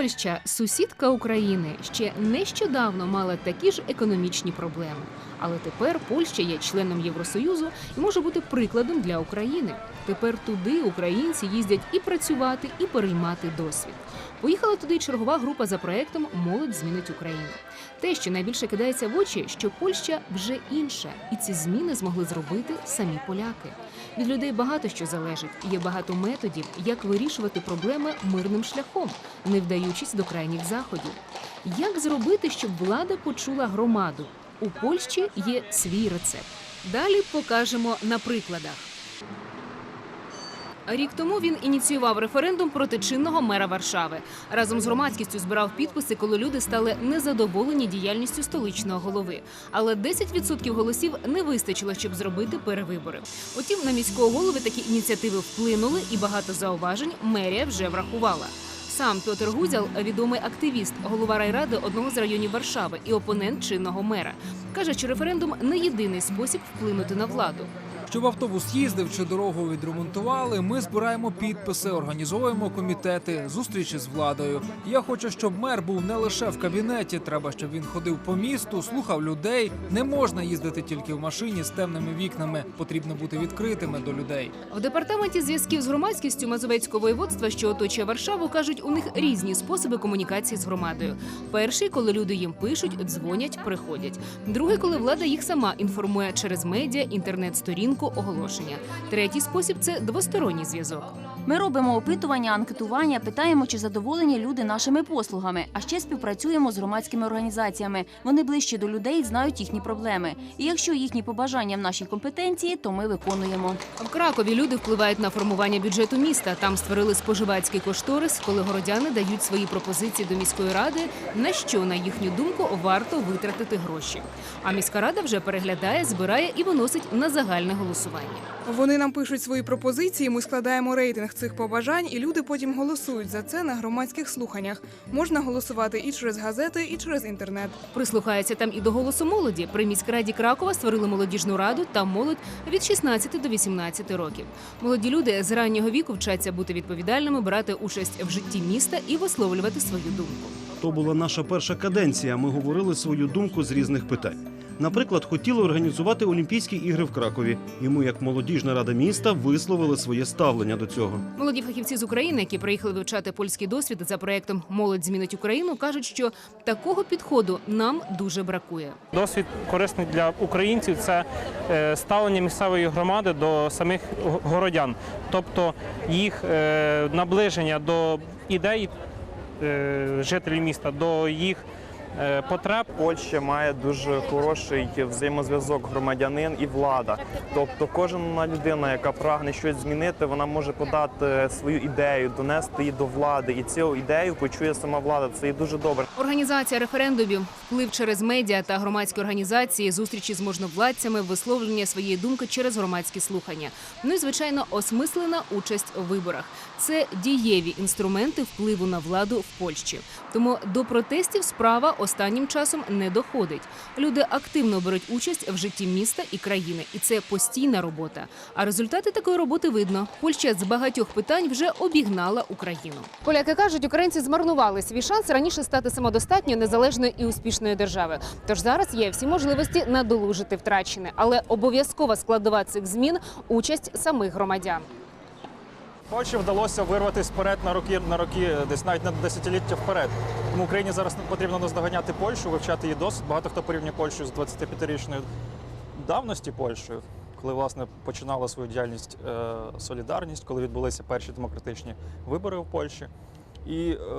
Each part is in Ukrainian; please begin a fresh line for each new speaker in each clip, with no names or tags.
Польща, сусідка України, ще нещодавно мала такі ж економічні проблеми. Але тепер Польща є членом Євросоюзу і може бути прикладом для України. Тепер туди українці їздять і працювати, і переймати досвід. Поїхала туди чергова група за проектом Молодь змінить Україну. Те, що найбільше кидається в очі, що Польща вже інша, і ці зміни змогли зробити самі поляки. Від людей багато що залежить. Є багато методів, як вирішувати проблеми мирним шляхом, не вдаючись до крайніх заходів. Як зробити, щоб влада почула громаду? У Польщі є свій рецепт. Далі покажемо на прикладах. Рік тому він ініціював референдум проти чинного мера Варшави. Разом з громадськістю збирав підписи, коли люди стали незадоволені діяльністю столичного голови. Але 10% голосів не вистачило, щоб зробити перевибори. Утім, на міського голови такі ініціативи вплинули, і багато зауважень мерія вже врахувала. Сам Петр Гузял, відомий активіст, голова райради одного з районів Варшави і опонент чинного мера, каже, що референдум не єдиний спосіб вплинути на владу.
Щоб автобус їздив чи дорогу відремонтували, ми збираємо підписи, організовуємо комітети, зустрічі з владою. Я хочу, щоб мер був не лише в кабінеті. Треба, щоб він ходив по місту, слухав людей. Не можна їздити тільки в машині з темними вікнами. Потрібно бути відкритими до людей.
В департаменті зв'язків з громадськістю Мазовецького воєводства, що оточує Варшаву, кажуть, у них різні способи комунікації з громадою. Перший, коли люди їм пишуть, дзвонять, приходять. Другий, коли влада їх сама інформує через медіа, інтернет-сторінку, оголошення. Третій спосіб це двосторонній зв'язок.
Ми робимо опитування, анкетування, питаємо, чи задоволені люди нашими послугами. А ще співпрацюємо з громадськими організаціями. Вони ближче до людей, знають їхні проблеми. І якщо їхні побажання в нашій компетенції, то ми виконуємо.
В Кракові люди впливають на формування бюджету міста. Там створили споживацький кошторис, коли городяни дають свої пропозиції до міської ради, на що, на їхню думку, варто витратити гроші. А міська рада вже переглядає, збирає і виносить на загальне голосування.
Вони нам пишуть свої пропозиції. Ми складаємо рейтинг цих побажань, і люди потім голосують за це на громадських слуханнях. Можна голосувати і через газети, і через інтернет.
Прислухаються там і до голосу молоді. При міськраді Кракова створили молодіжну раду та молодь від 16 до 18 років. Молоді люди з раннього віку вчаться бути відповідальними, брати участь в житті міста і висловлювати свою думку.
То була наша перша каденція. Ми говорили свою думку з різних питань. Наприклад, хотіли організувати Олімпійські ігри в Кракові, і ми, як молодіжна рада міста, висловили своє ставлення до цього.
Молоді фахівці з України, які приїхали вивчати польський досвід за проектом Молодь змінить Україну, кажуть, що такого підходу нам дуже бракує.
Досвід корисний для українців це е, ставлення місцевої громади до самих городян, тобто їх е, наближення до ідей е, жителів міста, до їх потреб.
Польща має дуже хороший взаємозв'язок громадянин і влада. Тобто, кожна людина, яка прагне щось змінити, вона може подати свою ідею, донести її до влади, і цю ідею почує сама влада. Це є дуже добре.
Організація референдумів, вплив через медіа та громадські організації, зустрічі з можновладцями, висловлення своєї думки через громадські слухання. Ну і звичайно, осмислена участь у виборах. Це дієві інструменти впливу на владу в Польщі. Тому до протестів справа останнім часом не доходить. Люди активно беруть участь в житті міста і країни, і це постійна робота. А результати такої роботи видно. Польща з багатьох питань вже обігнала Україну. Поляки кажуть, українці змарнували свій шанс раніше стати самодостатньою, незалежною і успішною державою. Тож зараз є всі можливості надолужити втрачене, але обов'язкова складова цих змін участь самих громадян.
Польщі вдалося вирватися вперед на роки, на роки, десь навіть на десятиліття вперед. Тому Україні зараз потрібно наздоганяти Польщу, вивчати її досвід. Багато хто порівнює Польщу з 25-річною давності Польщею, коли власне починала свою діяльність е, солідарність, коли відбулися перші демократичні вибори в Польщі. І е,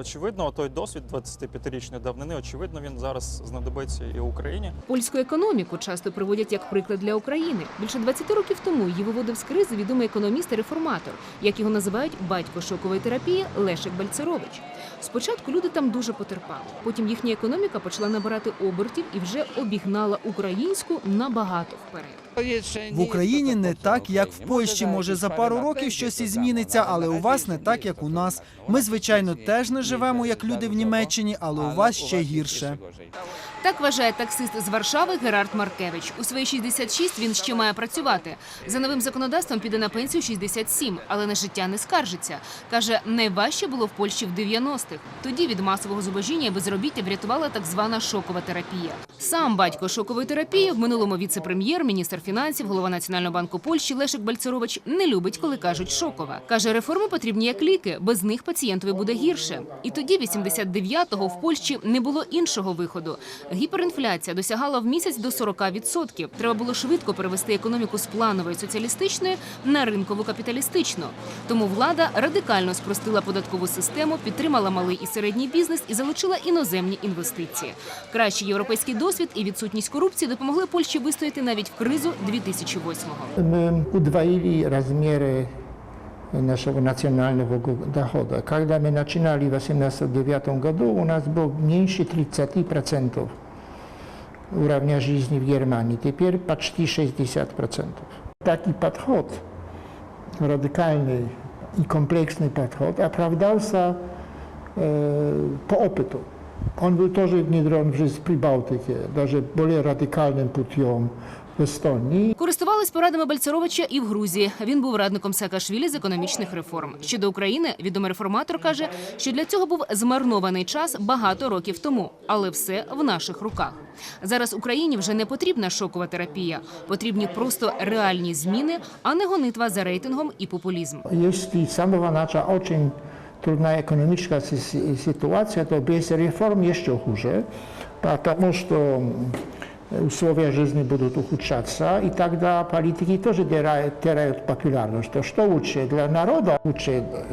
очевидно, той досвід 25-річної давнини, очевидно, він зараз знадобиться і Україні.
Польську економіку часто приводять як приклад для України. Більше 20 років тому її виводив з кризи відомий економіст і реформатор, як його називають батько шокової терапії Лешик Бальцерович. Спочатку люди там дуже потерпали. Потім їхня економіка почала набирати обертів і вже обігнала українську набагато вперед.
В Україні не так, як в Польщі. Може за пару років щось і зміниться, але у вас не так, як у нас. Ми, звичайно, теж не живемо як люди в Німеччині, але у вас ще гірше.
Так вважає таксист з Варшави Герард Маркевич. У свої 66 він ще має працювати. За новим законодавством піде на пенсію 67, але на життя не скаржиться. Каже, найважче було в Польщі в 90-х. 90-х. Тоді від масового зубожіння і безробіття врятувала так звана шокова терапія. Сам батько шокової терапії, в минулому віце-прем'єр, міністр фінансів, голова Національного банку Польщі Лешик Бальцерович не любить, коли кажуть шокова. Каже, реформи потрібні як ліки, без них пацієнтові буде гірше. І тоді, 89-го, в Польщі не було іншого виходу. Гіперінфляція досягала в місяць до 40%. Треба було швидко перевести економіку з планової соціалістичної на ринкову капіталістичну. Тому влада радикально спростила податкову систему, підтримала малий і середній бізнес і залучила іноземні інвестиції. Кращий європейський досвід і відсутність корупції допомогли Польщі вистояти навіть в кризу 2008-го.
Мы удвоили размеры нашего национального дохода. Когда мы начинали в 1989 году, у нас был меньше 30% уровня жизни в Германии. Теперь почти 60%. Такий подход, радикальный и комплексный подход, оправдался э, по опыту. Он был тоже внедрен в жизнь в Прибалтике, даже более радикальным путем в Эстонии.
Користувались порадами Бальцеровича і в Грузії. Він був радником Саакашвілі з економічних реформ. Щодо України, відомий реформатор каже, що для цього був змарнований час багато років тому, але все в наших руках. Зараз Україні вже не потрібна шокова терапія. Потрібні просто реальні зміни, а не гонитва за рейтингом і популізм.
С самого начала очень трудная экономическая си- си- то без реформ еще хуже, потому что м, условия жизни будут ухудшаться, и тогда политики тоже теряют, теряют популярность. То что лучше для народа? Лучше э,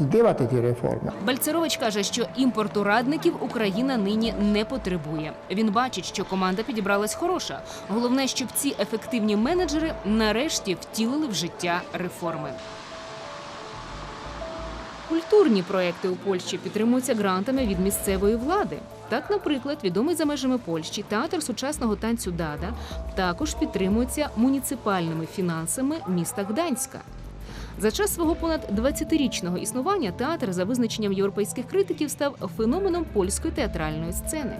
делать эти реформы.
Бальцерович каже, що імпорту радників Україна нині не потребує. Він бачить, що команда підібралась хороша. Головне, щоб ці ефективні менеджери нарешті втілили в життя реформи. Культурні проекти у Польщі підтримуються грантами від місцевої влади. Так, наприклад, відомий за межами Польщі театр сучасного танцю Дада також підтримується муніципальними фінансами міста Гданська. За час свого понад 20-річного існування театр, за визначенням європейських критиків, став феноменом польської театральної сцени.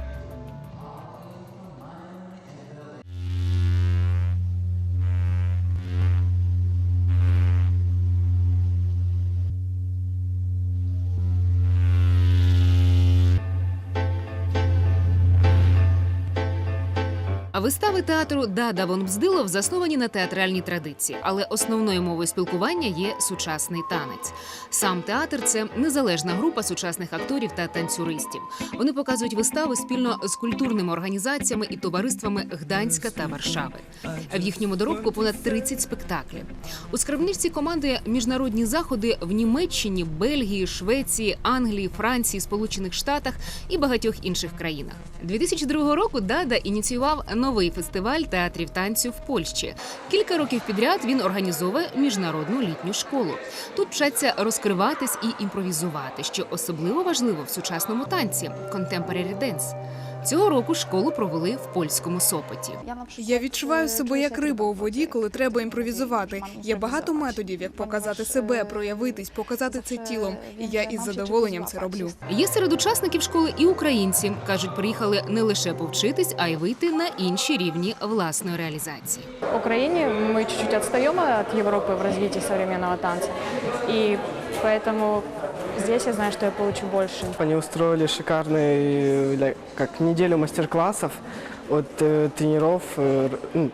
Вистави театру Дада Вон Бздилов засновані на театральній традиції, але основною мовою спілкування є сучасний танець. Сам театр це незалежна група сучасних акторів та танцюристів. Вони показують вистави спільно з культурними організаціями і товариствами Гданська та Варшави. В їхньому доробку понад 30 спектаклів. У скарбничці команди міжнародні заходи в Німеччині, Бельгії, Швеції, Англії, Франції, Сполучених Штатах і багатьох інших країнах. 2002 року Дада ініціював новий фестиваль театрів танцю в Польщі. Кілька років підряд він організовує міжнародну літню школу. Тут вчаться розкриватись і імпровізувати, що особливо важливо в сучасному танці contemporary dance. Цього року школу провели в польському Сопоті.
Я відчуваю себе як риба у воді, коли треба імпровізувати. Є багато методів, як показати себе, проявитись, показати це тілом. І я із задоволенням це роблю.
Є серед учасників школи і українці. кажуть, приїхали не лише повчитись, а й вийти на інші рівні власної реалізації.
В Украине мы чуть-чуть отстаем от Европы в развитии современного танца. И поэтому здесь я знаю, что я получу больше.
Они устроили шикарный, ля- как неделю мастер-классов от э, тренеров, э, р- ну,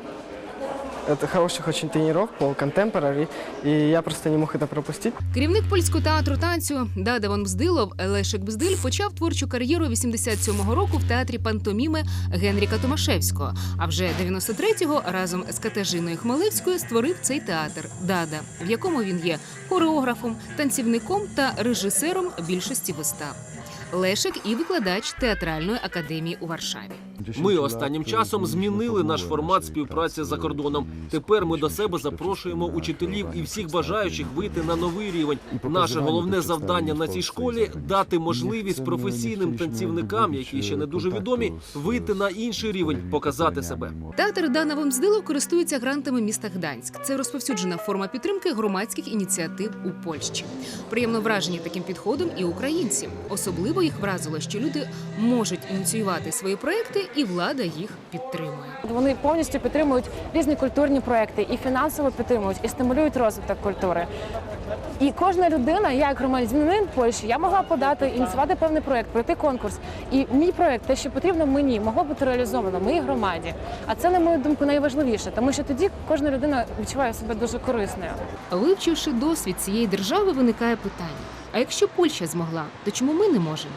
хороших очень тренеров по contemporary, и я просто не мог это пропустить.
Керівник польського театру танцю Дада Вон Бздилов Лешик Бздиль почав творчу кар'єру 87-го року в театрі пантоміми Генріка Томашевського. А вже 93-го разом з Катажиною Хмелевською створив цей театр Дада, в якому він є хореографом, танцівником та режисером більшості вистав. Лешик і викладач театральної академії у Варшаві.
Ми останнім часом змінили наш формат співпраці за кордоном. Тепер ми до себе запрошуємо учителів і всіх бажаючих вийти на новий рівень. Наше головне завдання на цій школі дати можливість професійним танцівникам, які ще не дуже відомі, вийти на інший рівень, показати себе.
Театр Дана Вонздилов користується грантами міста Гданськ. Це розповсюджена форма підтримки громадських ініціатив у Польщі. Приємно вражені таким підходом і українці. Особливо їх вразило, що люди можуть ініціювати свої проекти, і влада їх підтримує.
Вони повністю підтримують різні культурні проекти і фінансово підтримують, і стимулюють розвиток культури. І кожна людина, я як громадянин Польщі, я могла подати, ініціювати певний проект, пройти конкурс. І мій проект, те, що потрібно мені, могло бути реалізовано в моїй громаді. А це, на мою думку, найважливіше, тому що тоді кожна людина відчуває себе дуже корисною.
Вивчивши досвід цієї держави, виникає питання: а якщо Польща змогла, то чому ми не можемо?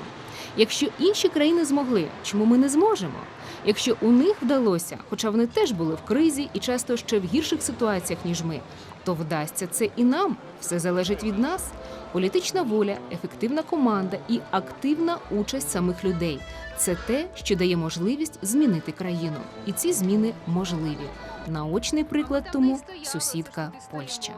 Якщо інші країни змогли, чому ми не зможемо? Якщо у них вдалося, хоча вони теж були в кризі і часто ще в гірших ситуаціях, ніж ми, то вдасться це і нам. Все залежить від нас. Політична воля, ефективна команда і активна участь самих людей це те, що дає можливість змінити країну. І ці зміни можливі. Наочний приклад тому сусідка Польща.